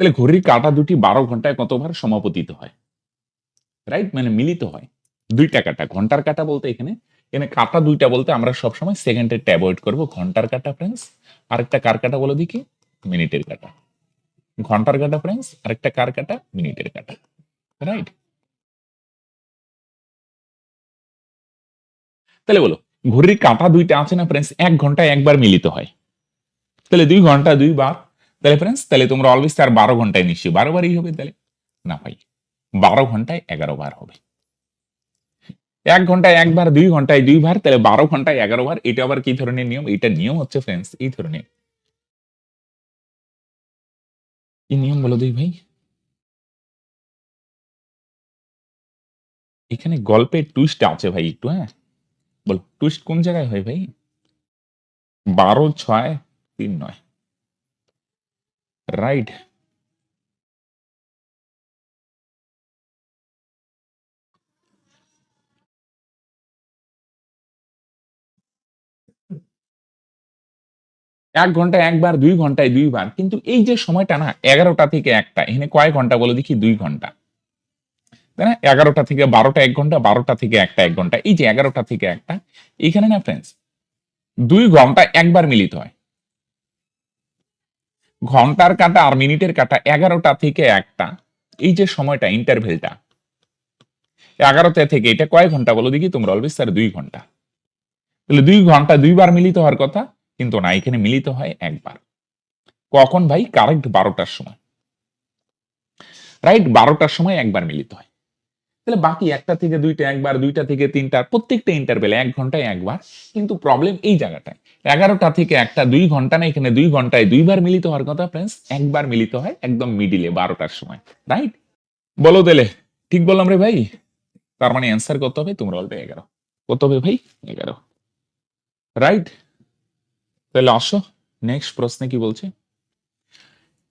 তাহলে ঘড়ির কাঁটা দুটি বারো ঘন্টায় কতবার সমাপতিত হয়? রাইট মানে মিলিত হয়। দুইটা কাটা, ঘণ্টার কাটা বলতে এখানে এখানে কাটা দুইটা বলতে আমরা সবসময় সেকেন্ডের অ্যাভয়েড করব। ঘণ্টার কাটা ফ্রেন্ডস আরেকটা কার কাটা বলে দিকে মিনিটের কাটা। ঘণ্টার কাটা ফ্রেন্ডস আরেকটা কার কাটা? মিনিটের কাটা। রাইট তাহলে বলো, ঘড়ির কাঁটা দুইটা আছে না ফ্রেন্ডস এক ঘন্টায় একবার মিলিত হয়। তাহলে দুই ঘণ্টা, দুইবার তাহলে ফ্রেন্ডস তাহলে তোমরা অলওয়েজ তার বারো ঘন্টায় নিশ্চয়ই বারো বারই হবে তাহলে? না ভাই, বারো ঘন্টায় এগারো বার হবে। এক ঘন্টায় একবার দুই ঘন্টায় দুইবার তাহলে বারো ঘন্টায় এগারো বার, এটা আবার কি ধরনের নিয়ম? এটা নিয়ম হচ্ছে ফ্রেন্ডস এই ধরনের। নিয়ম বলো দুই ভাই। এখানে গল্পের টুইস্ট আছে ভাই একটু হ্যাঁ? বলো টুইস্ট কোন জায়গায় হয় ভাই? বারো, ছয়, তিন, নয়। রাইট এক ঘন্টায় একবার, দুই ঘন্টায় দুইবার। কিন্তু এই যে সময়টা না, এগারোটা থেকে একটা, এখানে কয় ঘণ্টা বলে দেখি, দুই ঘণ্টা। তাই না? এগারোটা থেকে বারোটা এক ঘণ্টা, বারোটা থেকে একটা এক ঘণ্টা। এই যে এগারোটা থেকে একটা, এখানে না ফ্রেন্ডস দুই ঘণ্টা একবার মিলিত হয়। ঘণ্টার কাটা আর মিনিটের কাটা এগারোটা থেকে একটা। এই যে সময়টা ইন্টারভেলটা এগারোটা থেকে এটা কয় ঘণ্টা বলো দেখি, তোমরা অলবেজ স্যার দুই ঘণ্টা। তাহলে দুই ঘণ্টা দুইবার মিলিত হওয়ার কথা, কিন্তু না, এখানে মিলিত হয় একবার। কখন ভাই? কারেক্ট বারোটার সময়। রাইট বারোটার সময় একবার মিলিত হয়। তাহলে বাকি একটা থেকে দুইটা, একবার দুইটা থেকে তিনটা, প্রত্যেকটা ইন্টারভেলে এক ঘন্টায় একবার। কিন্তু প্রবলেম এই জায়গাটায়। এগারোটা থেকে একটা দুই ঘণ্টা না, এখানে দুই ঘন্টায় দুইবার মিলিত হওয়ার কথা ফ্রেন্ডস একবার মিলিত হয় একদম মিডিলে বারোটার সময়। রাইট বলো দিলে ঠিক বললাম রে ভাই? তার মানে অ্যান্সার করতে হবে, তোমরা বলবে এগারো। কত হবে ভাই? এগারো। রাইট তাহলে আসো নেক্সট প্রশ্নে কি বলছে?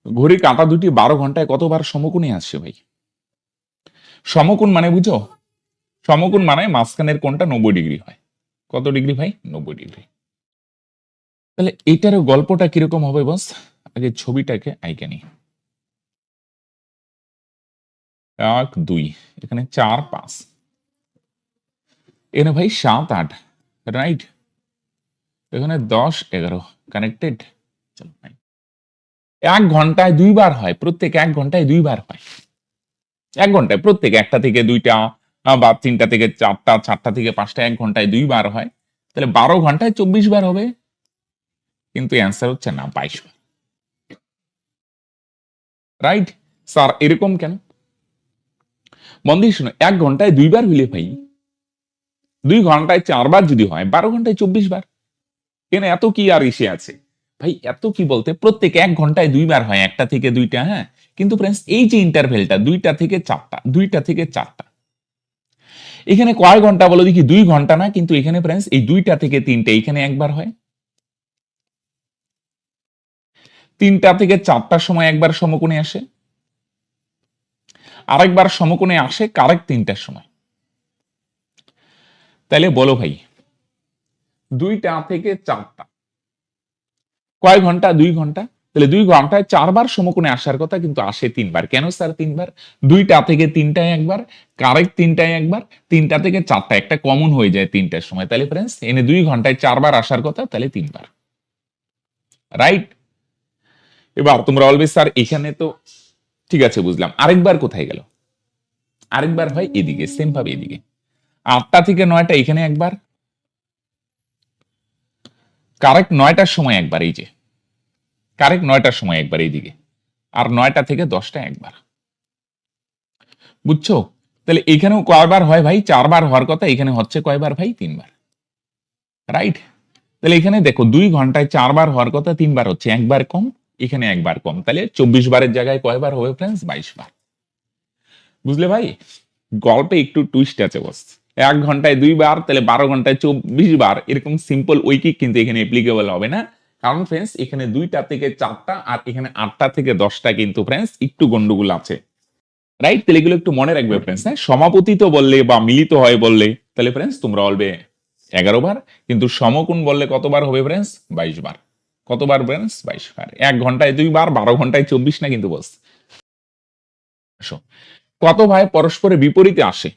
ঘড়ি কাঁটা দুটি বারো ঘন্টায় কতবার সমকোণে আসছে ভাই? সমকোণ মানে বুঝো? সমকোণ মানে মাঝখানের কোণটা নব্বই ডিগ্রি হয়। কত ডিগ্রি ভাই? নব্বই ডিগ্রি। তাহলে এটারও গল্পটা কীরকম হবে বস? আগে ছবিটাকে আইকে নি এক, দুই, এখানে চার, পাঁচ। এখানে ভাই সাত, আট, রাইট? এখানে দশ, এগারো, কানেক্টেড। চলো. এক ঘন্টায় দুইবার হয়, প্রত্যেক এক ঘন্টায় দুইবার হয়। এক ঘন্টায়, প্রত্যেক একটা থেকে দুইটা বা তিনটা থেকে চারটা চারটা থেকে পাঁচটা এক ঘন্টায় দুইবার হয়, তাহলে বারো ঘন্টায় চব্বিশ বার হবে? কিন্তু অ্যান্সার হচ্ছে না, বাইশ বার। রাইট স্যার এরকম কেন? বন্ধু, শুনো, এক ঘন্টায় দুইবার হইলে ভাই, দুই ঘন্টায় চারবার যদি হয়, বারো ঘন্টায় চব্বিশ বার। কেন এত কি আর এসে আছে? ভাই, এত কি বলতে, প্রত্যেক এক ঘন্টায় দুইবার হয়, একটা থেকে দুইটা হ্যাঁ? কিন্তু ফ্রেন্ডস এই যে ইন্টারভেলটা দুইটা থেকে চারটা, দুইটা থেকে চারটা। এখানে কয় ঘণ্টা বলো দেখি, দুই ঘণ্টা না, কিন্তু এখানে ফ্রেন্ডস এই দুইটা থেকে তিনটা, এখানে একবার হয়। তিনটা থেকে চারটার সময় একবার সমকোণে আসে। আরেকবার সমকোণে আসে কারেক্ট তিনটার সময়। তাহলে বলো ভাই, দুইটা থেকে চারটা। কয় ঘণ্টা? দুই ঘণ্টা? তাহলে দুই ঘন্টায় চারবার সমকোণে আসার কথা কিন্তু আসে তিনবার। কেন স্যার তিনবার? দুইটা থেকে তিনটায় একবার কারেক্ট তিনটায় একবার, তিনটা থেকে চারটা একটা কমন হয়ে যায় তিনটার সময়। তাহলে ফ্রেন্ডস এনে দুই ঘন্টায় চারবার আসার কথা, তাহলে তিনবার। রাইট এবার তোমরা অলবেজ স্যার এখানে তো ঠিক আছে, বুঝলাম। আরেকবার কোথায় গেল? আরেকবার হয় এদিকে সেম ভাবে এদিকে। আটটা থেকে নয়টা এখানে একবার। কারেক্ট নয়টার সময় একবার, এই যে। কারেক্ট নয়টার সময় একবার এইদিকে, আর নয়টা থেকে দশটা একবার। বুঝছ? তাহলে এখানেও কয়বার হয় ভাই? চারবার হওয়ার কথা এখানে হচ্ছে কয়বার ভাই? তিনবার। রাইট তাহলে এখানে দেখো, দুই ঘন্টায় চারবার হওয়ার কথা, তিনবার হচ্ছে একবার কম, এখানে একবার কম। তাহলে চব্বিশ বারের জায়গায় কয়বার হবে ফ্রেন্ডস বাইশ বার বুঝলে ভাই? গল্পে একটু টুইস্ট আছে বস এক ঘন্টায় দুইবার, তাহলে বারো ঘন্টায় চব্বিশ বার এরকম সিম্পল ঐকিক কিন্তু এখানে অ্যাপ্লিকেবল হবে না। কারণ ফ্রেন্ডস এখানে দুইটা থেকে চারটা আর এখানে আটটা থেকে দশটা কিন্তু ফ্রেন্ডস একটু গন্ডগোল আছে। রাইট তাহলে এগুলো একটু মনে রাখবে ফ্রেন্ডস হ্যাঁ? সমাপতিত বললে বা মিলিত হয় বললে, তাহলে ফ্রেন্ডস তোমরা বলবে এগারো বার, কিন্তু সমকোণ বললে কতবার হবে ফ্রেন্ডস বাইশ বার। কতবার ব্রেন্স বাইশ বার। এক ঘন্টায় দুইবার বারো ঘন্টায় চব্বিশ না কিন্তু বস। কত ভাই পরস্পরের বিপরীতে আসে?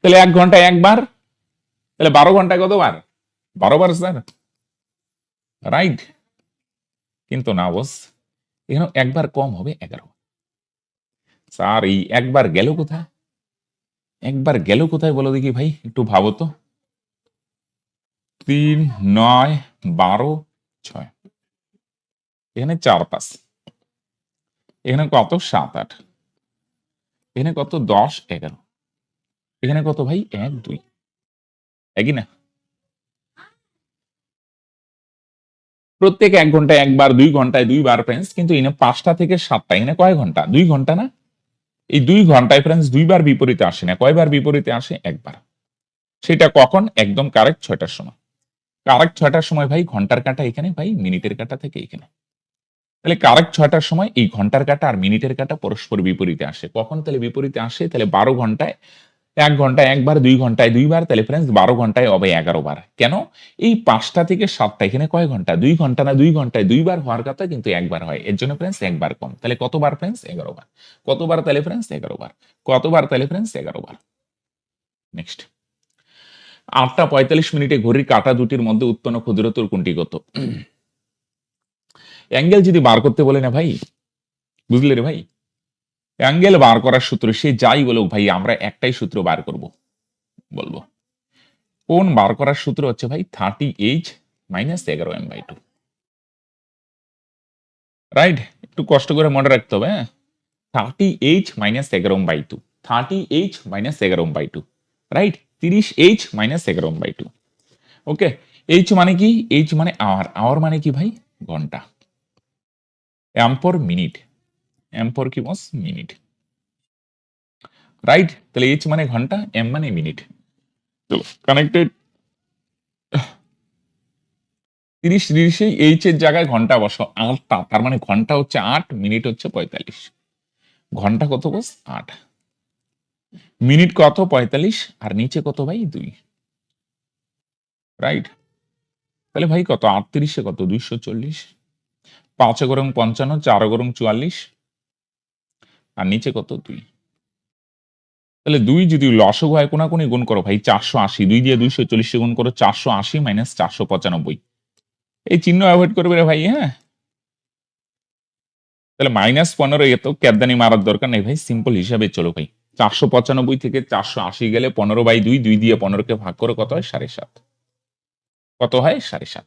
তাহলে এক ঘন্টায় একবার তাহলে বারো ঘন্টায় কতবার বারো? বার স্যার রাইট কিন্তু না বস এখানে একবার কম হবে এগারো। স্যার এই একবার গেল কোথায়? একবার গেল কোথায় বলো দেখি ভাই, একটু ভাবো তো। তিন, নয়, বারো, ছয়। এখানে চার পাঁচ। এখানে কত? সাত, আট। এখানে কত? দশ, এগারো। এখানে কত ভাই? এক, দুই। একই না? প্রত্যেক এক ঘন্টায় একবার, দুই ঘন্টায় দুইবার ফ্রেন্ডস কিন্তু এখানে পাঁচটা থেকে সাতটা এখানে কয় ঘণ্টা? দুই ঘণ্টা না? এই দুই ঘন্টায় ফ্রেন্ডস দুইবার বিপরীতে আসে না, কয়বার বিপরীতে আসে? একবার। সেটা কখন? একদম কারেক্ট ছয়টার সময়। কারেক্ট ছয়টার সময় ভাই ঘণ্টার কাটা এখানে, ভাই মিনিটের কাটা থেকে এখানে। তাহলে কারেক্ট ছয়টার সময় এই ঘণ্টার কাটা আর মিনিটের কাটা পরস্পর বিপরীতে আসে। কখন তাহলে বিপরীতে আসে? তাহলে বারো ঘন্টায় এক ঘন্টায় একবার দুই ঘন্টায় দুইবার তাহলে ফ্রেন্ডস বারো ঘন্টায় হবে এগারো বার। কেন? এই পাঁচটা থেকে সাতটা এখানে কয় ঘণ্টা? দুই ঘণ্টা না দুই ঘন্টায় দুইবার হওয়ার কথা কিন্তু একবার হয়। এর জন্য ফ্রেন্ডস একবার কম। তাহলে কতবার ফ্রেন্ডস এগারো বার। কতবার তাহলে ফ্রেন্ডস এগারো বার। কতবার তাহলে ফ্রেন্ডস এগারো বার। নেক্সট আটটা পঁয়তাল্লিশ মিনিটে ঘড়ির কাটা দুটির মধ্যে উৎপন্ন ক্ষুদ্রতর কোনটি কত অ্যাঙ্গেল যদি বার করতে বলে না ভাই, বুঝলে রে ভাই? অ্যাঙ্গেল বার করার সূত্র সে যাই বলুক ভাই, আমরা একটাই সূত্র বার করব। বলব। কোন বার করার সূত্র হচ্ছে ভাই থার্টি এইচ মাইনাস এগারো এম বাই টু রাইট একটু কষ্ট করে মনে রাখতে হবে হ্যাঁ? থার্টি এইচ মাইনাস এগারো by two thirty H minus এগারো বাই টু রাইট তিরিশ এইচ মাইনাস এগারো বাই টু ওকে এইচ মানে কি? এইচ মানে আওয়ার আওয়ার মানে কি ভাই? ঘণ্টা। অ্যাম্পর মিনিট অ্যাম্পর কি বস মিনিট রাইট তাহলে এইচ মানে ঘণ্টা এম মানে মিনিট চলো কানেক্টেড তিরিশ তিরিশে এইচ এর জায়গায় ঘণ্টা বসো, আটটা, তার মানে ঘণ্টা হচ্ছে আট মিনিট হচ্ছে পঁয়তাল্লিশ। ঘণ্টা কত বস? আট। মিনিট কত? পঁয়তাল্লিশ, আর নিচে কত ভাই? দুই। রাইট তাহলে ভাই কত? আটত্রিশে কত? দুইশো চল্লিশ। পাঁচে গরম পঞ্চান্ন, চার গরম চুয়াল্লিশ। আর নিচে কত? দুই। তাহলে দুই যদি লসক হয় কোনাকুনি গুণ করো ভাই, চারশো আশি। দুই দিয়ে দুইশো চল্লিশে গুণ করো, চারশো আশি মাইনাস চারশো পঁচানব্বই। এই চিহ্ন অ্যাভয়েড করবে রে ভাই হ্যাঁ? তাহলে মাইনাস পনেরো এত ক্যাদানি মারার দরকার নেই ভাই সিম্পল হিসাবে চলো ভাই। চারশো পঁচানব্বই থেকে চারশো আশি গেলে পনেরো বাই দুই দুই দিয়ে পনেরোকে ভাগ করে, কত হয়? সাড়ে সাত। কত হয়? সাড়ে সাত।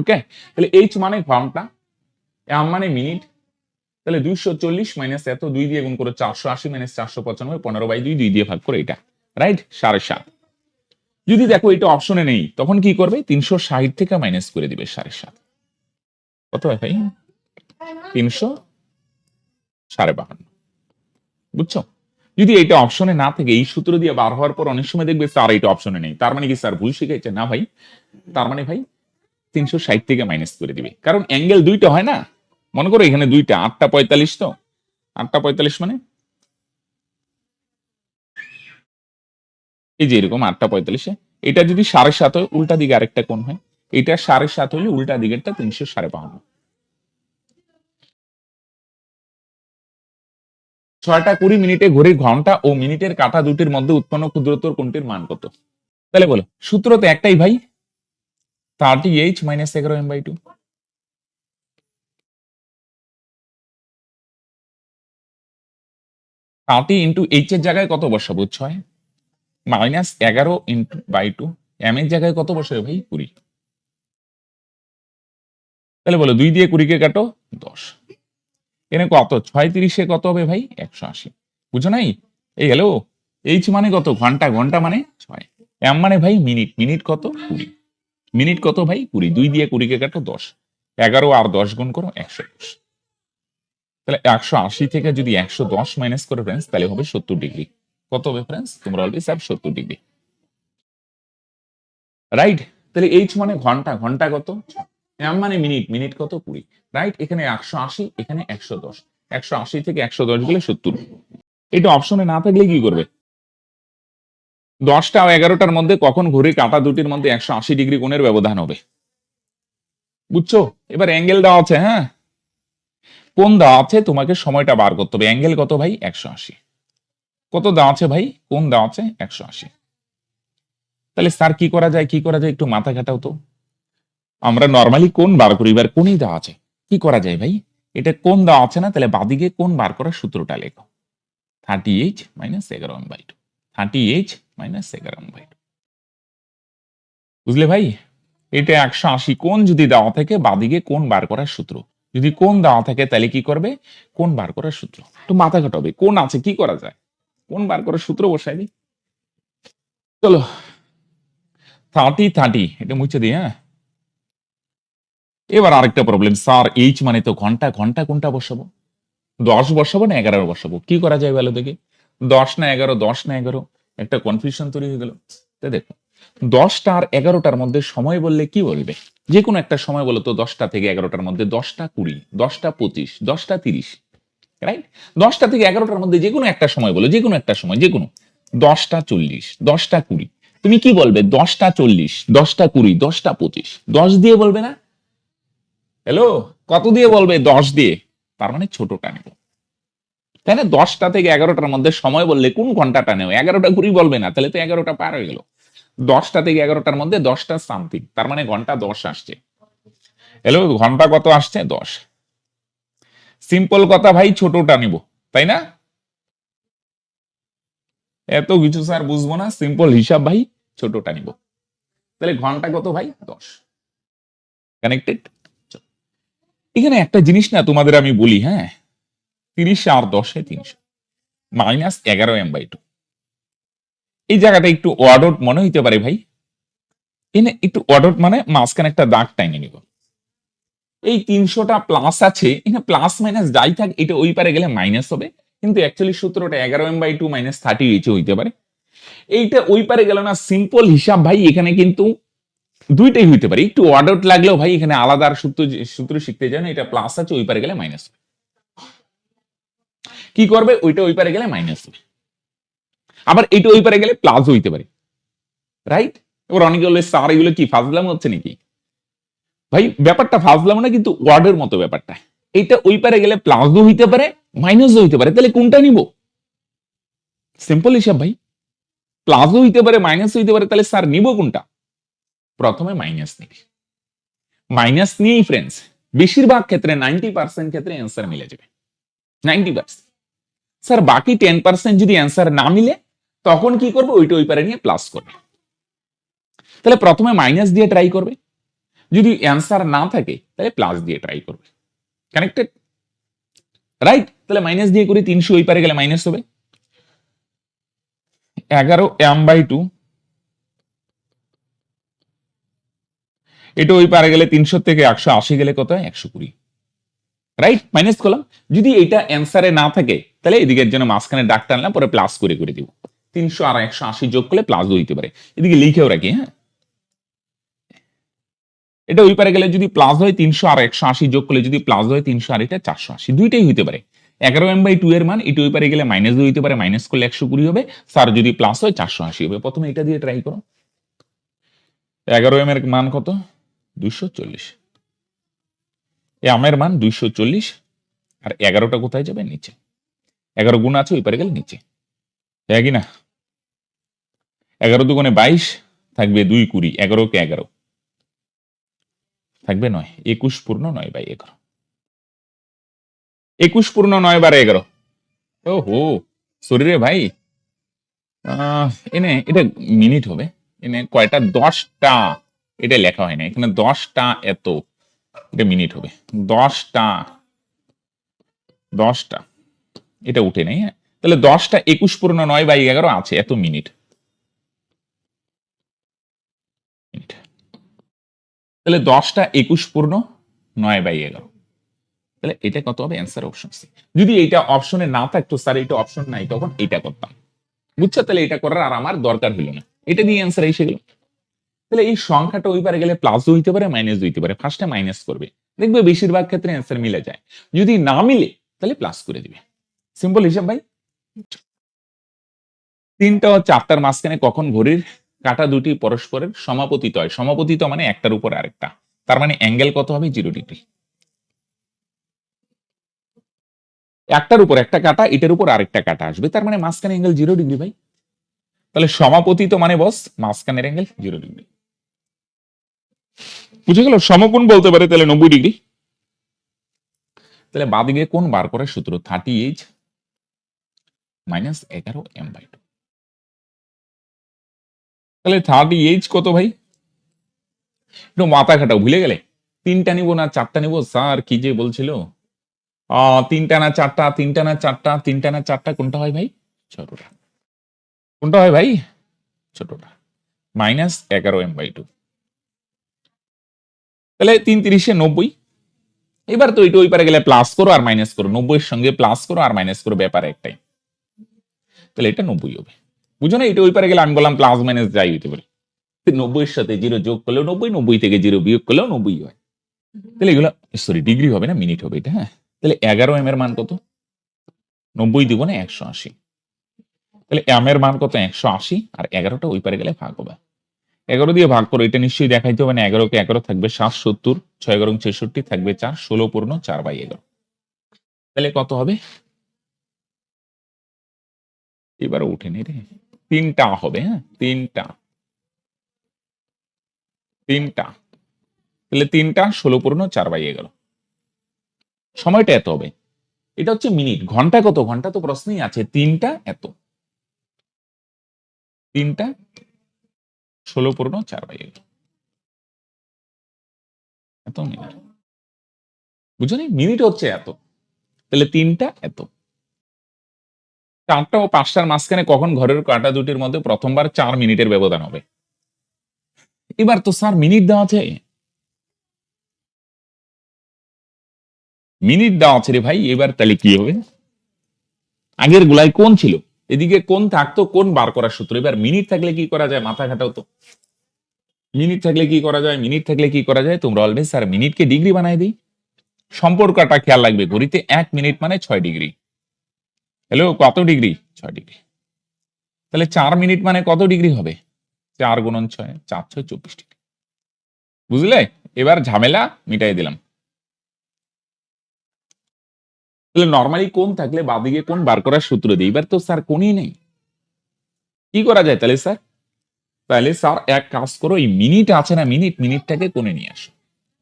ওকে তাহলে এইচ মানে ঘণ্টা এম মানে মিনিট তাহলে দুইশো চল্লিশ মাইনাস এত দুই দিয়ে গুণ করে চারশো আশি মাইনাস চারশো পঁচানব্বই, পনেরো বাই দুই দুই দিয়ে ভাগ করে এটা রাইট সাড়ে সাত। যদি দেখো এটা অপশনে নেই, তখন কি করবে? তিনশো ষাট থেকে মাইনাস করে দিবে সাড়ে সাত। কত হয় ভাই? তিনশো সাড়ে বাহান্ন। বুঝছ? যদি এটা অপশনে না থেকে, এই সূত্র দিয়ে বার হওয়ার পর অনেক সময় দেখবে স্যার এটা অপশনে নেই। তার মানে কি স্যার ভুল শিখেছে না ভাই। তার মানে ভাই তিনশো ষাট থেকে মাইনাস করে দিবে। কারণ অ্যাঙ্গেল দুইটা হয় না? মনে করো এখানে দুইটা, আটটা পঁয়তাল্লিশ তো? আটটা পঁয়তাল্লিশ মানে? এই যে এরকম আটটা পঁয়তাল্লিশে, এটা যদি সাড়ে সাত হয়, উল্টা দিকে আরেকটা কোন হয়। এটা সাড়ে সাত হলে উল্টা দিকেরটা তিনশো সাড়ে বাহান্ন ছয়টা কুড়ি মিনিটে ঘড়ির ঘণ্টা ও মিনিটের কাটা দুটির মধ্যে উৎপন্ন ক্ষুদ্রতর কোনটির মান কত? তাহলে বলো, সূত্র তো একটাই ভাই। থার্টি এইচ মাইনাস এগারো M by two thirty into H এর জায়গায় কত বসাবো? ছয়। মাইনাস এগারো ইন্টু বাই টু এম এর জায়গায় কত বসাবে ভাই? কুড়ি। তাহলে বলো, দুই দিয়ে কুড়িকে কাটো, দশ। এখানে কত? ছয় তিরিশে কত হবে ভাই? একশো আশি। বুঝো নাই? এই হ্যালো এইচ মানে কত? ঘণ্টা ঘণ্টা মানে ছয়। এম মানে ভাই মিনিট। মিনিট কত? কুড়ি। মিনিট কত ভাই? কুড়ি। দুই দিয়ে কুড়িকে কাটো দশ। এগারো আর দশ গুণ করো একশো দশ। তাহলে একশো আশি থেকে যদি একশো দশ মাইনাস করে ফ্রেন্ডস তাহলে হবে সত্তর ডিগ্রি কত হবে ফ্রেন্ডস তোমরা অলরেডি স্যার সত্তর ডিগ্রি রাইট তাহলে এইচ মানে ঘণ্টা। ঘণ্টা কত? এম মানে মিনিট মিনিট কত? কুড়ি। রাইট এখানে একশো আশি, এখানে একশো দশ। একশো আশি থেকে একশো দশ গেলে সত্তর। এটা অপশনে না থাকলে কি করবে? দশটা এগারোটার মধ্যে কখন ঘড়ি কাঁটা দুটির মধ্যে একশো আশি ডিগ্রি কোণের ব্যবধান হবে? বুঝছ? এবার অ্যাঙ্গেল দেওয়া আছে হ্যাঁ? কোন দেওয়া আছে? তোমাকে সময়টা বার করতে হবে। অ্যাঙ্গেল কত ভাই? একশো আশি। কত দেওয়া আছে ভাই? কোন দেওয়া আছে? একশো আশি। তাহলে স্যার কি করা যায়? কি করা যায়? একটু মাথা ঘাটাও তো। আমরা নর্মালি কোন বার করি? এবার কোনই দেওয়া আছে? কি করা যায় ভাই? এটা কোন দেওয়া আছে না? তাহলে বাদিকে কোন বার করার সূত্রটা লেখো। থার্টি এইচ মাইনাস এগারো by two thirty H minus এগারো বাই টু বুঝলে ভাই? এটা একশো আশি কোন যদি দেওয়া থাকে, বাদিকে কোন বার করার সূত্র। যদি কোন দেওয়া থাকে, তাহলে কি করবে? কোন বার করার সূত্র। একটু মাথা খাটাবে কোন আছে, কি করা যায়? কোন বার করার সূত্র বসাই দিই। চলো। থার্টি থার্টি এটা মুছে দিই হ্যাঁ? এবার আরেকটা প্রবলেম স্যার এইচ মানে তো ঘণ্টা ঘণ্টা কোনটা বসাবো? দশ বসাবো না এগারো বসাবো? কি করা যায় ভালো দেখি? দশ না এগারো, দশ না এগারো? একটা কনফিউশন তৈরি হয়ে গেল। তো দেখো দশটা আর এগারোটার মধ্যে সময় বললে কি বলবে? যে কোনো একটা সময় বলো তো, দশটা থেকে এগারোটার মধ্যে, দশটা কুড়ি, দশটা পঁচিশ, দশটা তিরিশ রাইট দশটা থেকে এগারোটার মধ্যে যে কোনো একটা সময় বলো যে কোনো একটা সময় যে কোনো দশটা চল্লিশ, দশটা কুড়ি। তুমি কি বলবে? দশটা চল্লিশ, দশটা কুড়ি, দশটা পঁচিশ। দশ দিয়ে বলবে না? হ্যালো কত দিয়ে বলবে? দশ দিয়ে। তার মানে ছোটটা নেব। না? দশটা থেকে এগারোটার মধ্যে সময় বললে কোন ঘন্টাটা নেও এগারোটা কুড়ি বলবে না, তাহলে তো এগারোটা পার হয়ে গেল। দশটা থেকে এগারোটার মধ্যে দশটা সামথিং তার মানে ঘণ্টা দশ আসছে। হ্যালো, ঘণ্টা কত আসছে? দশ। সিম্পল কথা ভাই, ছোটটা নিব, তাই না? এত কিছু স্যার বুঝব না সিম্পল হিসাব ভাই, ছোটটা নিব। তাহলে ঘণ্টা কত ভাই? দশ। কানেক্টেড এখানে একটা জিনিস না তোমাদের আমি বলি হ্যাঁ? তিরিশ আর দশে তিনশো। মাইনাস এগারো এম বাই টু এই জায়গাটা একটু ওয়ার্ডট মনে হইতে পারে ভাই। এনে একটু ওয়ার্ডট মানে মাঝখানে একটা দাগ টাইনে নিব। এই তিনশোটা প্লাস আছে প্লাস মাইনাস যাই থাক, এটা ওই পারে গেলে মাইনাস হবে। কিন্তু অ্যাকচুয়ালি সূত্রটা এগারো M by two minus thirty এইচে হইতে পারে। এইটা ওই পারে গেল না সিম্পল হিসাব ভাই, এখানে কিন্তু দুইটাই হইতে পারে। একটু ওয়ার্ডআউট লাগলেও ভাই, এখানে আলাদা আর সূত্র সূত্র শিখতে যায় না এটা প্লাস আছে, ওই পারে গেলে মাইনাস কি করবে? ওইটা ওই পারে গেলে মাইনাস হবে। আবার এটা ওই পারে গেলে প্লাস হইতে পারে। রাইট এবার অনেকে বলবে স্যার, এগুলো কি ফাজলাম হচ্ছে নাকি? ভাই, ব্যাপারটা ফাজলাম না, কিন্তু ওয়ার্ডের মতো ব্যাপারটা। এটা ওই পারে গেলে প্লাসও হইতে পারে মাইনাসও হইতে পারে। তাহলে কোনটা নিব? সিম্পল হিসাব ভাই। প্লাসও হইতে পারে মাইনাস হইতে পারে, তাহলে স্যার নিব কোনটা? প্রথমে মাইনাস নিবি। মাইনাস নিয়েই ফ্রেন্ডস বেশিরভাগ ক্ষেত্রে নাইনটি পার্সেন্ট ক্ষেত্রে অ্যান্সার মিলে যাবে। নাইনটি পার্সেন্ট স্যার, বাকি টেন পার্সেন্ট যদি অ্যান্সার না মিলে, তখন কি করবে? ওইটা ওই পারে নিয়ে প্লাস করবে। তাহলে প্রথমে মাইনাস দিয়ে ট্রাই করবে। যদি অ্যান্সার না থাকে, তাহলে প্লাস দিয়ে ট্রাই করবে। কানেক্টেড রাইট তাহলে মাইনাস দিয়ে করি তিনশো, ওই পারে গেলে মাইনাস হবে। এগারো এম বাই টু এটা ওই পারে গেলে তিনশো থেকে একশো আশি গেলে কত হয়? একশো কুড়ি। রাইট মাইনাস করলাম যদি এটা অ্যান্সারে না থাকে তাহলে এদিকের জন্য মাঝখানে ডাক টানলাম পরে প্লাস করে করে দিব তিনশো আর একশো আশি যোগ করলে প্লাস হইতে পারে এদিকে লিখেও রাখি হ্যাঁ এটা ওই পারে গেলে যদি প্লাস হয় তিনশো আর একশো আশি যোগ করলে যদি প্লাস হয় তিনশো আর এটা চারশো আশি দুইটাই হইতে পারে এগারো এম বাই টু এর মান এটা ওই পারে গেলে মাইনাস হইতে পারে মাইনাস করলে একশো কুড়ি হবে স্যার যদি প্লাস হয় চারশো আশি হবে প্রথমে এটা দিয়ে ট্রাই করো এগারো এম এর মান কত দুইশো চল্লিশ এ আমের মান দুইশো চল্লিশ আর এগারোটা কোথায় যাবে? নিচে। এগারো গুণ আছে, ওই পারে গেলে নিচে। একই না? এগারো দুগুণে বাইশ থাকবে দুই কুড়ি, এগারো কে এগারো। থাকবে নয়, একুশ পূর্ণ নয় বাই এগারো। একুশ পূর্ণ নয় বার এগারো। ও হো শরীরে ভাই। এনে, এটা মিনিট হবে। এনে কয়টা? দশটা। এটা লেখা হয় না। এখানে দশটা এত। এটা মিনিট হবে। দশটা দশটা। এটা উঠে নেই হ্যাঁ। তাহলে দশটা একুশ পূর্ণ নয় বাই এগারো আছে, এত মিনিট। তাহলে দশটা একুশ পূর্ণ নয় বাই এগারো। তাহলে এটা কত হবে? অ্যান্সার অপশন সি যদি এইটা অপশনে না থাকতো স্যার এটা অপশন নাই, তখন এটা করতাম। বুঝছ? তাহলে এটা করার আর আমার দরকার হলো না। এটা দিয়ে অ্যান্সার এসে গেল। তাহলে এই সংখ্যাটা ওই পারে গেলে প্লাসও হইতে পারে মাইনাস হইতে পারে। ফার্স্টে মাইনাস করবে। দেখবে বেশিরভাগ ক্ষেত্রে অ্যান্সার মিলে যায়। যদি না মিলে, তাহলে প্লাস করে দিবে। সিম্পল হিসাব ভাই। তিনটা ও চারটার মাঝখানে কখন ঘড়ির কাটা দুটি পরস্পরের সমাপতিত হয়। সমাপতিত মানে একটার উপর আরেকটা। তার মানে অ্যাঙ্গেল কত হবে? জিরো ডিগ্রি একটার উপর একটা কাটা, এটার উপর আরেকটা কাটা আসবে। তার মানে মাঝখানে অ্যাঙ্গেল জিরো ডিগ্রি ভাই। তাহলে সমাপতিত মানে বস মাঝখানের অ্যাঙ্গেল জিরো ডিগ্রি বুঝে গেল? সমকোণ বলতে পারে তাহলে নব্বই ডিগ্রি। তাহলে বাদিকে কোন বার করার সূত্র থার্টি এইচ মাইনাস এগারো এম বাই টু তাহলে থার্টি এইচ কত ভাই? একটু মাথা খাটাও, ভুলে গেলে? তিনটা নিব না, চারটা নিব? স্যার, কি যে বলছিল? তিনটা না চারটা, তিনটা না চারটা, তিনটা না চারটা, কোনটা হয় ভাই? ছোটটা। কোনটা হয় ভাই? ছোটটা। মাইনাস এগারো এম বাই টু তাহলে তিন তিরিশে নব্বই। এবার তো এটা ওই পারে গেলে প্লাস করো আর মাইনাস করো। নব্বইয়ের সঙ্গে প্লাস করো আর মাইনাস করো ব্যাপার একটাই। তাহলে এটা নব্বই হবে। বুঝো না? এটা ওই পারে গেলে আমি বললাম প্লাস মাইনাস যাই হইতে পারে। নব্বইয়ের সাথে জিরো যোগ করলেও নব্বই নব্বই থেকে জিরো বিয়োগ করলেও নব্বই হয়। তাহলে এগুলো সরি ডিগ্রি হবে না মিনিট হবে এটা হ্যাঁ? তাহলে এগারো এম এর মান কত? নব্বই দিব না, একশো আশি। তাহলে এম এর মান কত? একশো আশি। আর এগারোটা ওই পারে গেলে ভাগ হবে। এগারো দিয়ে ভাগ করো, এটা নিশ্চয়ই দেখাইতে হবে না, এগারোকে এগারো থাকবে সাত সত্তর, ছয় এগারো ছেষট্টি থাকবে চার, ষোলো পূর্ণ চার বাই এগারো। তাহলে কত হবে? এবারও উঠেনি রে। তিনটা হবে হ্যাঁ? তিনটা। তিনটা। তাহলে তিনটা, ষোলো পূর্ণ চার বাই এগারো। সময়টা এত হবে। এটা হচ্ছে মিনিট। ঘণ্টা কত? ঘণ্টা তো প্রশ্নই আছে। তিনটা এত। তিনটা ষোলো পূর্ণ, চার বাই এগারো এত মিনিট। বুঝলি? মিনিট হচ্ছে এত। তাহলে তিনটা এত। চারটা ও পাঁচটার মাঝখানে কখন ঘরের কাটা দুটির মধ্যে প্রথমবার চার মিনিটের ব্যবধান হবে? এবার তো স্যার মিনিট দেওয়া আছে। মিনিট দেওয়া আছে রে ভাই, এবার তাহলে কি হবে? আগের গুলাই কোন ছিল? এদিকে কোন থাকতো, কোন বার করার সূত্র? এবার মিনিট থাকলে কি করা যায়? মাথা খাটাও তো। মিনিট থাকলে কি করা যায়? মিনিট থাকলে কি করা যায়? তোমরা অলওয়েজ স্যার মিনিটকে ডিগ্রি বানাই দিই। সম্পর্কটা খেয়াল রাখবে। ঘড়িতে এক মিনিট মানে ছয় ডিগ্রি হ্যালো কত ডিগ্রি ছয় ডিগ্রি তাহলে চার মিনিট মানে কত ডিগ্রি হবে? চার গুণন ছয়, চার ছয়, চব্বিশ ডিগ্রি বুঝলে? এবার ঝামেলা মিটাই দিলাম। তাহলে নর্মালি কোন থাকলে বাদিকে কোন বার করার সূত্র দিই? এবার তো স্যার কোনই নেই। কি করা যায় তাহলে স্যার তাহলে স্যার এক কাজ করো, এই মিনিট আছে না মিনিট মিনিটটাকে কোণে নিয়ে আসো।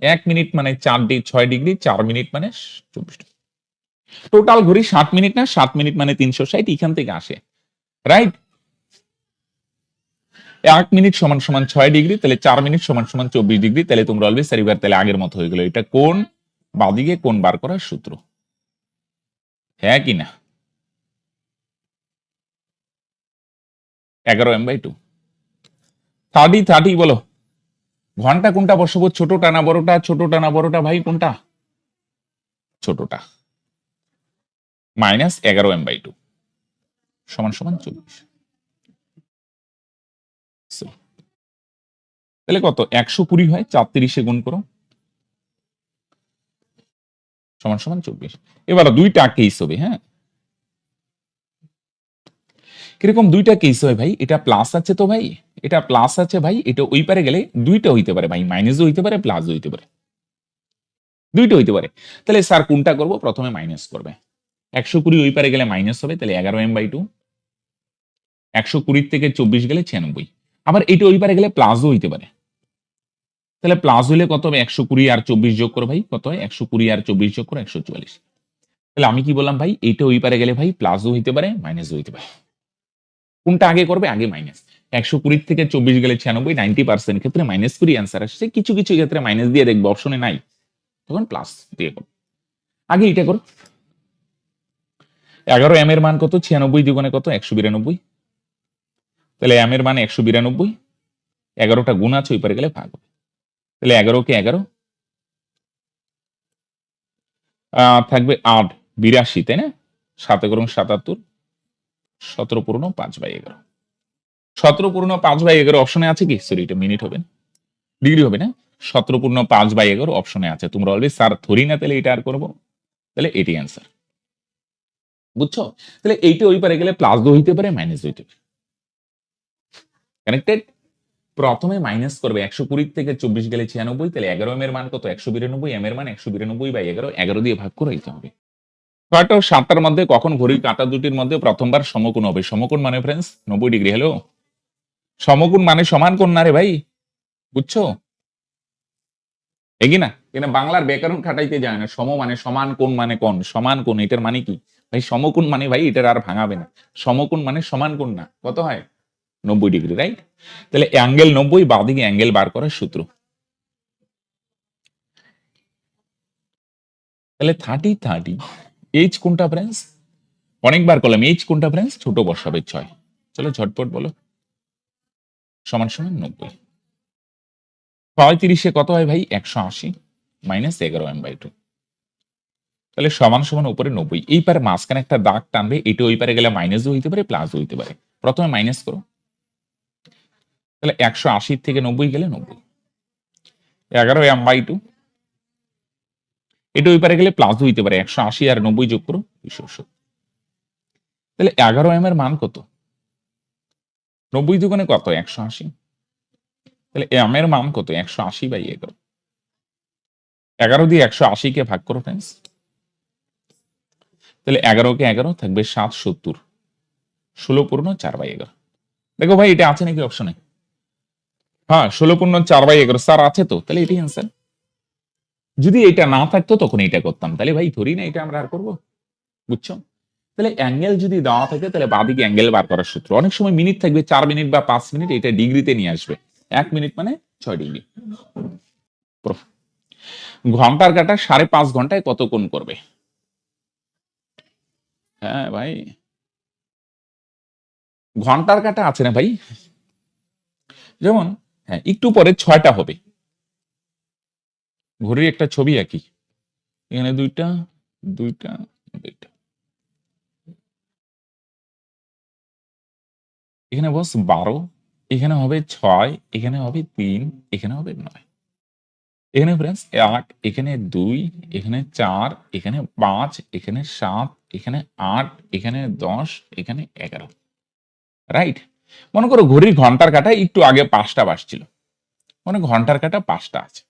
এক মিনিট মানে চার ডিগ্রি ছয় ডিগ্রি, চার মিনিট মানে চব্বিশ টোটাল ঘড়ি ষাট মিনিট না, সাত মিনিট মানে তিনশো ষাট, এখান থেকে আসে। রাইট এক মিনিট সমান সমান ছয় ডিগ্রি, তাহলে চার মিনিট সমান সমান চব্বিশ ডিগ্রি, তাহলে তোমরা অলওয়েজ স্যার এবার তাহলে আগের মতো হয়ে গেলো। এটা কোন বাদিকে কোন বার করার সূত্র? হ্যাঁ কি না? এগারো M by two thirty thirty বলো। ঘণ্টা কোনটা বসাবো ছোটটা না বড়টা? ছোটটা না বড়টা ভাই কোনটা? ছোটটা। মাইনাস এগারো এম বাই টু সমান সমান So, তাহলে কত? একশো কুড়ি হয় চার তিরিশে গুণ করো। সমান সমান চব্বিশ। এবার দুইটা কেস হবে হ্যাঁ? কীরকম দুইটা কেস হয় ভাই? এটা প্লাস আছে তো ভাই? এটা প্লাস আছে ভাই? এটা ওই পারে গেলে দুইটা হইতে পারে ভাই। মাইনাসও হইতে পারে প্লাসও হইতে পারে। দুইটা হইতে পারে। তাহলে স্যার কোনটা করব? প্রথমে মাইনাস করবে। একশো কুড়ি ওই পারে গেলে মাইনাস হবে, তাহলে এগারো এম বাই টু একশো কুড়ির থেকে চব্বিশ গেলে ছিয়ানব্বই। আবার এটা ওই পারে গেলে প্লাসও হইতে পারে। তাহলে প্লাস হলে কত হবে? একশো কুড়ি আর চব্বিশ যোগ করো ভাই, কত হয়? একশো কুড়ি আর চব্বিশ যোগ করো, একশো চুয়াল্লিশ। তাহলে আমি কি বললাম ভাই? এটা ওই পারে গেলে ভাই প্লাসও হইতে পারে মাইনাসও হইতে পারে। কোনটা আগে করবে? আগে মাইনাস একশো কুড়ির থেকে চব্বিশ গেলে ছিয়ানব্বই নাইনটি পার্সেন্ট ক্ষেত্রে মাইনাস কুড়ি অ্যান্সার আসছে। কিছু কিছু ক্ষেত্রে মাইনাস দিয়ে দেখবে অপশনে নাই। তখন প্লাস দিয়ে করো আগে এটা করো। এগারো এম এর মান কত? ছিয়ানব্বই দ্বিগুণে কত? একশো বিরানব্বই। তাহলে এম এর মান একশো বিরানব্বই। এগারোটা গুণ আছে, ওই পারে গেলে ভাগ হবে। তাহলে এগারো আহ, থাকবে আট বিরাশি তাই না? সাত এগারো সাতাত্তর সতেরো পূর্ণ পাঁচ বাই এগারো। সতেরো পূর্ণ পাঁচ বাই এগারো অপশনে আছে কি? সরি এটা মিনিট হবে না। ডিগ্রি হবে না? সতেরো পূর্ণ পাঁচ বাই এগারো অপশনে আছে। তোমরা অলরেডি স্যার ধরি না তাহলে এটা আর করব। তাহলে এটি অ্যান্সার বুঝছ? তাহলে এইটা ওই পারে গেলে প্লাস দো হইতে পারে মাইনাস হইতে পারে। কানেক্টেড প্রথমে মাইনাস করবে একশো কুড়ি থেকে চব্বিশ গেলে ছিয়ানব্বই, তাহলে এগারো এম এর মান কত? একশো বিরানব্বই এম এর মান একশো বিরানব্বই বাই এগারো। এগারো দিয়ে ভাগ করে দিতে হবে। ছয়টা ও সাতটার মধ্যে কখন ঘড়ির কাঁটা দুটির মধ্যে প্রথমবার সমকোণ হবে? সমকোণ মানে ফ্রেন্ডস নব্বই ডিগ্রি হ্যালো সমকোণ মানে সমান কোণ না রে ভাই, বুঝছ? এগি না এখানে বাংলার ব্যাকরণ খাটাইতে যায় না। সম মানে সমান কোন মানে কোন সমান কোন এটার মানে কি? ভাই, সমকোণ মানে ভাই, এটার আর ভাঙাবে না। সমকোণ মানে সমান কোণ না। কত হয়? নব্বই ডিগ্রি রাইট তাহলে অ্যাঙ্গেল নব্বই, বাদিকে অ্যাঙ্গেল বার করার সূত্র। তাহলে থার্টি থার্টি এইচ কোনটা ফ্রেন্স অনেকবার করলাম এইচ কোনটা ফ্রেন্স ছোট বসাবে ছয়। চলো ঝটপট বলো। সমান সমান নব্বই। পঁয়ত্রিশে কত হয় ভাই? একশো আশি মাইনাস এগারো এম বাই টু তাহলে সমান সমান উপরে নব্বই। এই মাঝখানে একটা দাগ টানবে এটা ওই পারে গেলে মাইনাসও হইতে পারে প্লাসও হইতে পারে। প্রথমে মাইনাস করো। তাহলে একশো আশি থেকে নব্বই গেলে নব্বই। এগারো এম বাই টু এটা ওই পারে গেলে প্লাসও হইতে পারে, একশো আশি আর নব্বই যোগ করো, দুইশো সত্তর। তাহলে এগারো এম এর মান কত? নব্বই দুগুণে কত? একশো আশি। তাহলে এম এর মান কত? একশো আশি বাই এগারো। এগারো দিয়ে একশো আশি কে ভাগ করো ফ্রেন্ডস তাহলে এগারোকে এগারো থাকবে সাত সত্তর। ষোলো পূর্ণ চার বাই এগারো। দেখো ভাই, এটা আছে নাকি অপশনে হ্যাঁ ষোলো পূর্ণ চার বাই এগারো, স্যার আছে তো? তাহলে এটাই অ্যান্সার যদি এটা না থাকতো, তখন এটা করতাম। তাহলে ভাই, ধরি না, এটা আমরা আর করব? বুঝছ? তাহলে অ্যাঙ্গেল যদি দেওয়া থাকে, তাহলে বাদিকে অ্যাঙ্গেল বার করার সূত্র। অনেক সময় মিনিট থাকবে, চার মিনিট বা পাঁচ মিনিট এটা ডিগ্রিতে নিয়ে আসবে। এক মিনিট মানে ছয় ডিগ্রি ঘণ্টার কাটা সাড়ে পাঁচ ঘন্টায় কত কোণ করবে? হ্যাঁ ভাই। ঘণ্টার কাটা আছে না ভাই? যেমন হ্যাঁ একটু পরে ছয়টা হবে। ঘড়ির একটা ছবি আঁকি এখানে দুইটা দুইটা দুইটা। এখানে বস বারো, এখানে হবে ছয়, এখানে হবে তিন, এখানে হবে নয়। এখানে ফ্রেন্ডস এক, এখানে দুই, এখানে চার, এখানে পাঁচ, এখানে সাত, এখানে আট, এখানে দশ, এখানে এগারো। রাইট মনে করো ঘড়ির ঘণ্টার কাটা একটু আগে পাঁচটা বাজছিল। মানে ঘণ্টার কাটা পাঁচটা আছে।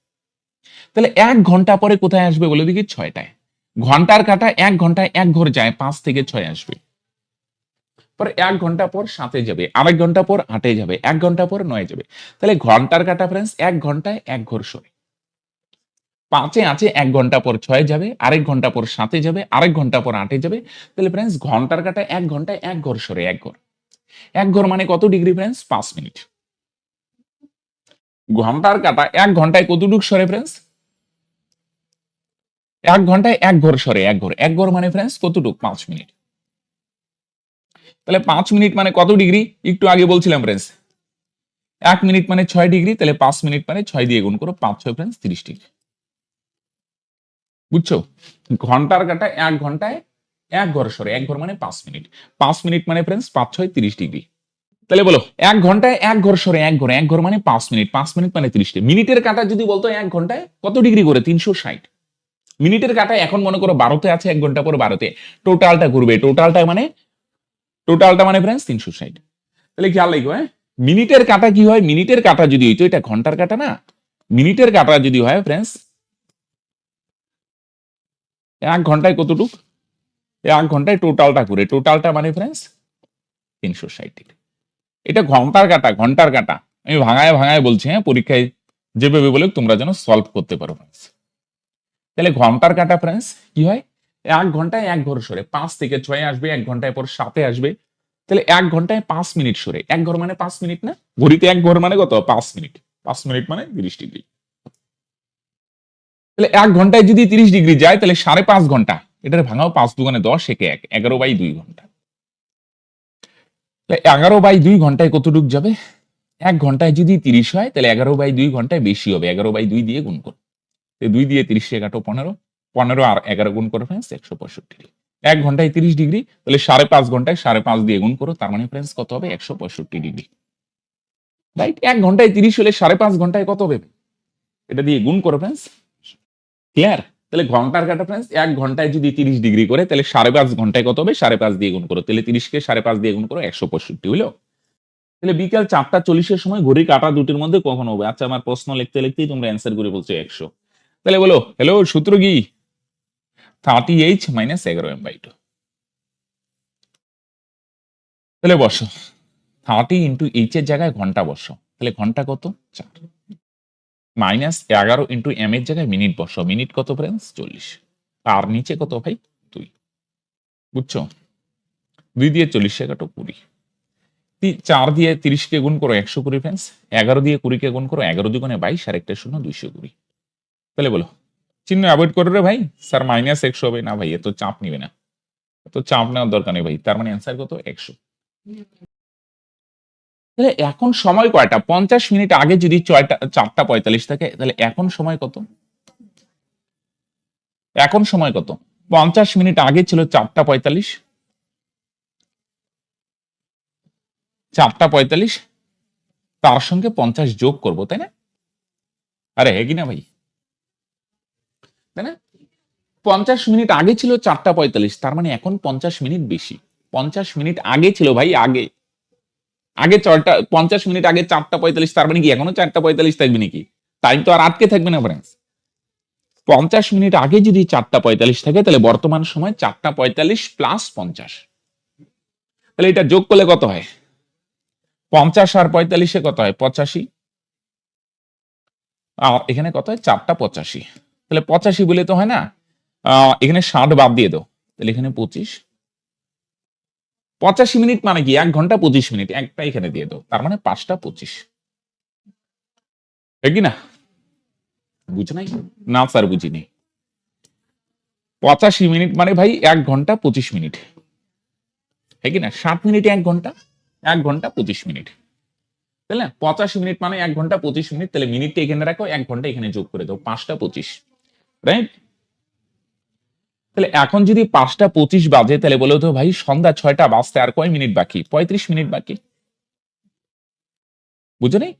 তাহলে এক ঘণ্টা পরে কোথায় আসবে বলে দেখি ছয়টায়। ঘণ্টার কাটা এক ঘন্টায় এক ঘর যায়, পাঁচ থেকে ছয় আসবে। পরে এক ঘণ্টা পর সাতে যাবে, আরেক ঘণ্টা পর আটে যাবে, এক ঘণ্টা পর নয় যাবে। তাহলে ঘণ্টার কাটা ফ্রেন্ডস এক ঘন্টায় এক ঘর সরে। পাঁচে আছে এক ঘণ্টা পর ছয় যাবে, আরেক ঘণ্টা পর সাতে যাবে, আরেক ঘণ্টা পর আটে যাবে। তাহলে ফ্রেন্ডস ঘণ্টার কাটা এক ঘন্টায় এক ঘর সরে, এক ঘর। এক ঘর মানে কত ডিগ্রি ফ্রেন্ডস পাঁচ মিনিট ঘণ্টার কাটা এক ঘন্টায় কতটুক সরে ফ্রেন্ডস এক ঘন্টায় এক ঘর সরে, এক ঘর। এক ঘর মানে ফ্রেন্ডস কতটুক? পাঁচ মিনিট তাহলে পাঁচ মিনিট মানে কত ডিগ্রি একটু আগে বলছিলাম ফ্রেন্স এক মিনিট মানে ছয় ডিগ্রি তাহলে পাঁচ মিনিট মানে ছয় দিয়ে গুণ করো পাঁচ, ছয় ফ্রেন্স তিরিশ ডিগ্রি বুঝছ? ঘণ্টার কাটা এক ঘন্টায় এক ঘর সরে, এক ঘর মানে পাঁচ মিনিট। পাঁচ মিনিট মানে ফ্রেন্ডস পাঁচ ছয় তিরিশ ডিগ্রি। তাহলে বলো, এক ঘন্টায় এক ঘর সরে, এক ঘর এক ঘর মানে পাঁচ মিনিট পাঁচ মিনিট মানে তিরিশ ডিগ্রি। মিনিটের কাটা যদি বলতো এক ঘন্টায় কত ডিগ্রি করে? তিনশো ষাট। মিনিটের কাটা এখন মনে করো বারোতে আছে, এক ঘণ্টা পর বারোতে। টোটালটা ঘুরবে, টোটালটা মানে টোটালটা মানে ফ্রেন্ডস তিনশো ষাট। তাহলে খেয়াল লাগবে হ্যাঁ? মিনিটের কাটা কি হয়? মিনিটের কাটা যদি হইতো, এটা ঘণ্টার কাটা না? মিনিটের কাটা যদি হয় ফ্রেন্ডস এক ঘন্টায় কতটুক? এক ঘন্টায় টোটালটা ঘুরে টোটালটা মানে ফ্রেন্ডস তিনশো ষাট এটা ঘণ্টার কাটা ঘণ্টার কাটা। আমি ভাঙায় ভাঙায় বলছি হ্যাঁ পরীক্ষায় যেভাবে বলে তোমরা যেন সলভ করতে পারো ফ্রেন্ডস তাহলে ঘণ্টার কাটা ফ্রেন্ডস কি হয়? এক ঘন্টায় এক ঘর সরে, পাঁচ থেকে ছয় আসবে, এক ঘন্টায় পর সাতে আসবে। তাহলে এক ঘন্টায় পাঁচ মিনিট সরে। এক ঘর মানে পাঁচ মিনিট না? ঘড়িতে এক ঘর মানে কত? পাঁচ মিনিট। পাঁচ মিনিট মানে তিরিশ ডিগ্রি তাহলে এক ঘন্টায় যদি তিরিশ ডিগ্রি যায়, তাহলে সাড়ে পাঁচ ঘণ্টা। এটার ভাঙাও পাঁচ দুগুণে দশ, একে এক, এগারো বাই দুই ঘণ্টা। এগারো বাই দুই ঘন্টায় কতটুক যাবে? এক ঘন্টায় যদি তিরিশ হয়, তাহলে এগারো বাই দুই ঘন্টায় বেশি হবে। এগারো বাই দুই দিয়ে গুণ করো। দুই দিয়ে তিরিশ এগারো পনেরো। পনেরো আর এগারো গুণ করে ফ্রেন্ডস একশো পঁয়ষট্টি। ডিগ্রি এক ঘন্টায় তিরিশ ডিগ্রি, তাহলে সাড়ে পাঁচ ঘন্টায় সাড়ে পাঁচ দিয়ে গুণ করো, তার মানে ফ্রেন্ডস কত হবে? একশো পঁয়ষট্টি ডিগ্রি। রাইট এক ঘন্টায় তিরিশ হলে সাড়ে পাঁচ ঘন্টায় কত হবে? এটা দিয়ে গুণ করো ফ্রেন্ডস ক্লিয়ার তাহলে ঘণ্টার কাটা ফ্রেন্ডস এক ঘন্টায় যদি তিরিশ ডিগ্রি করে, তাহলে সাড়ে পাঁচ ঘন্টায় কত হবে? সাড়ে পাঁচ দিয়ে গুণ করো। তাহলে তিরিশকে সাড়ে পাঁচ দিয়ে গুণ করো, একশো পঁয়ষট্টি হলো তাহলে বিকাল চারটা চল্লিশের সময় ঘড়ি কাটা দুটির মধ্যে কখন হবে? আচ্ছা আমার প্রশ্ন লিখতে লিখতেই তোমরা অ্যান্সার করে বলছো একশো। তাহলে বলো হ্যালো সূত্র কি? থার্টি এইচ মাইনাস এগারো এম বাই টু তাহলে বসো। থার্টি ইন্টু এইচ এর জায়গায় ঘণ্টা বসো। তাহলে ঘণ্টা কত? চার। মাইনাস এগারো ইন্টু এম এর জায়গায় মিনিট বসো। মিনিট কত ফ্রেন্ডস চল্লিশ। আর নিচে কত ভাই? দুই। বুঝছ? দুই দিয়ে চল্লিশ এগারো কুড়ি। চার দিয়ে তিরিশকে গুণ করো একশো কুড়ি ফ্রেন্ডস এগারো দিয়ে কুড়িকে গুণ করো এগারো দুগুণে বাইশ, আর একটা শূন্য দুইশো কুড়ি। তাহলে বলো, চিহ্ন অ্যাভয়েড করো রে ভাই। স্যার মাইনাস একশো হবে না ভাই এত চাপ নিবে না। এত চাপ নেওয়ার দরকার নেই ভাই। তার মানে অ্যান্সার কত? একশো। তাহলে এখন সময় কয়টা? পঞ্চাশ মিনিট আগে যদি ছয়টা, চারটা পঁয়তাল্লিশ থাকে, তাহলে এখন সময় কত? এখন সময় কত? পঞ্চাশ মিনিট আগে ছিল চারটা পঁয়তাল্লিশ। চারটা পঁয়তাল্লিশ, তার সঙ্গে পঞ্চাশ যোগ করব, তাই না? আরে হে কি না ভাই। তাই না? পঞ্চাশ মিনিট আগে ছিল চারটা পঁয়তাল্লিশ, তার মানে এখন পঞ্চাশ মিনিট বেশি। পঞ্চাশ মিনিট আগে ছিল ভাই, আগে। আগে ছয়টা, পঞ্চাশ মিনিট আগে চারটা পঁয়তাল্লিশ, তার মানে কি, এখনও চারটা পঁয়তাল্লিশ থাকবে নাকি? টাইম তো আর আটকে থাকবে না ফ্রেন্ডস পঞ্চাশ মিনিট আগে যদি চারটা পঁয়তাল্লিশ থাকে, তাহলে বর্তমান সময় চারটা পঁয়তাল্লিশ প্লাস পঞ্চাশ। তাহলে এটা যোগ করলে কত হয়? পঞ্চাশ আর পঁয়তাল্লিশে কত হয়? পঁচাশি। এখানে কত হয়? চারটা পঁচাশি। তাহলে পঁচাশি বলে তো হয় না? এখানে ষাট বাদ দিয়ে দাও। তাহলে এখানে পঁচিশ। পঁচাশি মিনিট মানে কি? এক ঘণ্টা পঁচিশ মিনিট। একটা এখানে দিয়ে দাও। তার মানে পাঁচটা পঁচিশ। না বুঝ নাই? না, স্যার, বুঝিনি। পঁচাশি মিনিট মানে ভাই এক ঘণ্টা পঁচিশ মিনিট। কি না ষাট মিনিটে এক ঘণ্টা এক ঘণ্টা পঁচিশ মিনিট। তাহলে পঁচাশি মিনিট মানে এক ঘণ্টা পঁচিশ মিনিট। তাহলে মিনিটটা এখানে রাখো, এক ঘণ্টা এখানে যোগ করে দাও, পাঁচটা পঁচিশ। রাইট তাহলে এখন যদি পাঁচটা পঁচিশ বাজে, তাহলে বলো তো ভাই, সন্ধ্যা ছয়টা বাজতে আর কয় মিনিট বাকি? পঁয়ত্রিশ মিনিট বাকি। বুঝো নেই?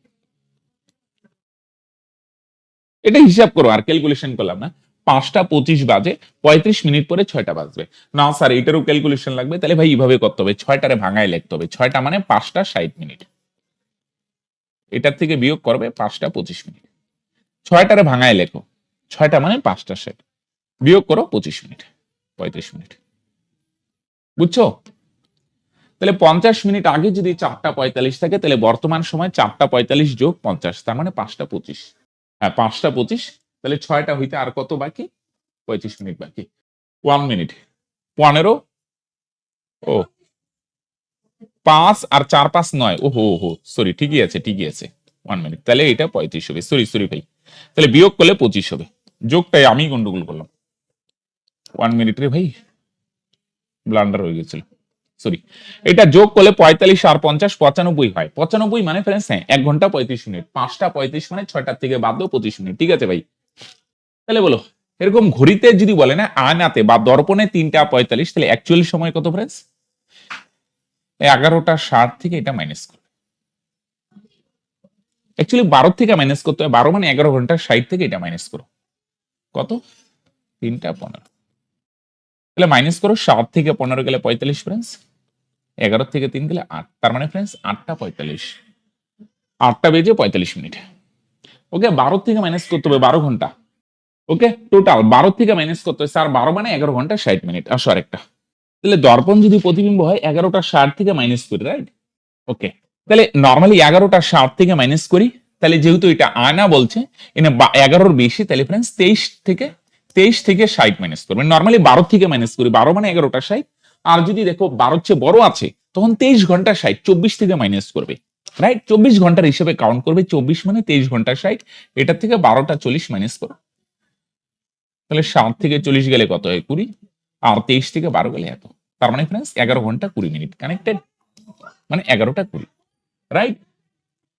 এটা হিসাব করো, আর ক্যালকুলেশন করলাম না। পাঁচটা পঁচিশ বাজে, পঁয়ত্রিশ মিনিট পরে ছয়টা বাজবে। না, স্যার, এটারও ক্যালকুলেশন লাগবে। তাহলে ভাই, এইভাবে করতে হবে, ছয়টারে ভাঙায় লিখতে হবে। ছয়টা মানে পাঁচটা ষাট মিনিট। এটার থেকে বিয়োগ করবে পাঁচটা পঁচিশ মিনিট। ছয়টারে ভাঙায় লেখো। ছয়টা মানে পাঁচটা ষাট। বিয়োগ করো পঁচিশ মিনিট, পঁয়ত্রিশ মিনিট। বুঝছ? তাহলে পঞ্চাশ মিনিট আগে যদি চারটা পঁয়তাল্লিশ থাকে, তাহলে বর্তমান সময় চারটা পঁয়তাল্লিশ যোগ পঞ্চাশ, তার মানে পাঁচটা পঁচিশ। হ্যাঁ পাঁচটা পঁচিশ, তাহলে ছয়টা হইতে আর কত বাকি? পঁয়ত্রিশ মিনিট বাকি। ওয়ান মিনিট, পনেরো, ও। পাঁচ আর চার পাঁচ নয় ও হো হো সরি ঠিকই আছে ঠিকই আছে। ওয়ান মিনিট, তাহলে এটা পঁয়ত্রিশ হবে সরি সরি ভাই। তাহলে বিয়োগ করলে পঁচিশ হবে। যোগটাই আমি গন্ডগোল করলাম। ওয়ান মিনিট রে ভাই। ব্লান্ডার হয়ে গেছিল। সরি এটা যোগ করলে পঁয়তাল্লিশ আর পঞ্চাশ পঁচানব্বই হয়। পঁচানব্বই মানে ফ্রেন্ডস হ্যাঁ এক ঘণ্টা পঁয়ত্রিশ মিনিট। পাঁচটা পঁয়ত্রিশ মানে ছয়টার থেকে বাদ দাও পঁচিশ মিনিট। ঠিক আছে ভাই? তাহলে বলো, এরকম ঘড়িতে যদি বলে না, আয়নাতে বা দর্পণে তিনটা পঁয়তাল্লিশ, তাহলে অ্যাকচুয়ালি সময় কত ফ্রেন্ডস এগারোটা ষাট থেকে এটা মাইনাস করো অ্যাকচুয়ালি বারো থেকে মাইনাস করতে হয়। বারো মানে এগারো ঘণ্টা ষাট থেকে এটা মাইনাস করো। কত? তিনটা পনেরো। তাহলে মাইনাস করো, সাত থেকে পনেরো গেলে পঁয়তাল্লিশ ফ্রেন্ডস এগারো থেকে তিন গেলে আট, তার মানে ফ্রেন্ডস আটটা পঁয়তাল্লিশ। আটটা বেজে পঁয়তাল্লিশ মিনিট ওকে বারো থেকে মাইনাস করতে হবে বারো ঘণ্টা। ওকে টোটাল বারো থেকে মাইনাস করতে হবে স্যার বারো মানে এগারো ঘণ্টা ষাট মিনিট আসো আরেকটা। তাহলে দর্পণ যদি প্রতিবিম্ব হয়, এগারোটা ষাট থেকে মাইনাস করি রাইট ওকে তাহলে নর্মালি এগারোটা ষাট থেকে মাইনাস করি। তাহলে যেহেতু এটা আয়না বলছে, এনে এগারোর বেশি, তাহলে ফ্রেন্ডস তেইশ থেকে তেইশ থেকে ষাট মাইনাস করবে। নর্মালি বারো থেকে মাইনাস করি, বারো মানে এগারোটা ষাট। আর যদি দেখো বারোর চেয়ে বড় আছে, তখন তেইশ ঘণ্টা ষাট, চব্বিশ থেকে মাইনাস করবে। রাইট চব্বিশ ঘণ্টার হিসেবে কাউন্ট করবে, চব্বিশ মানে তেইশ ঘণ্টা ষাট। এটার থেকে বারোটা চল্লিশ মাইনাস করো। তাহলে সাত থেকে চল্লিশ গেলে কত হয়? কুড়ি। আর তেইশ থেকে বারো গেলে এত। তার মানে ফ্রেন্ডস এগারো ঘণ্টা কুড়ি মিনিট কানেক্টেড মানে এগারোটা কুড়ি। রাইট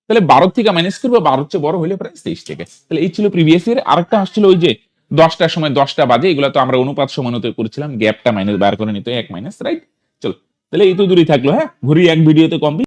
তাহলে বারো থেকে মাইনাস করবে, বারোর চেয়ে বড় হলে প্রায় তেইশ থেকে। তাহলে এই ছিল প্রিভিয়াস ইয়ার আরেকটা আসছিল ওই যে দশটার সময় দশটা বাজে, এগুলো তো আমরা অনুপাত সমানত করেছিলাম, গ্যাপটা মাইনাস বার করে নিতে এক মাইনাস রাইট চলো, তাহলে এই তো দূরই থাকল হ্যাঁ? ঘুরি এক ভিডিওতে কমপ্লিট।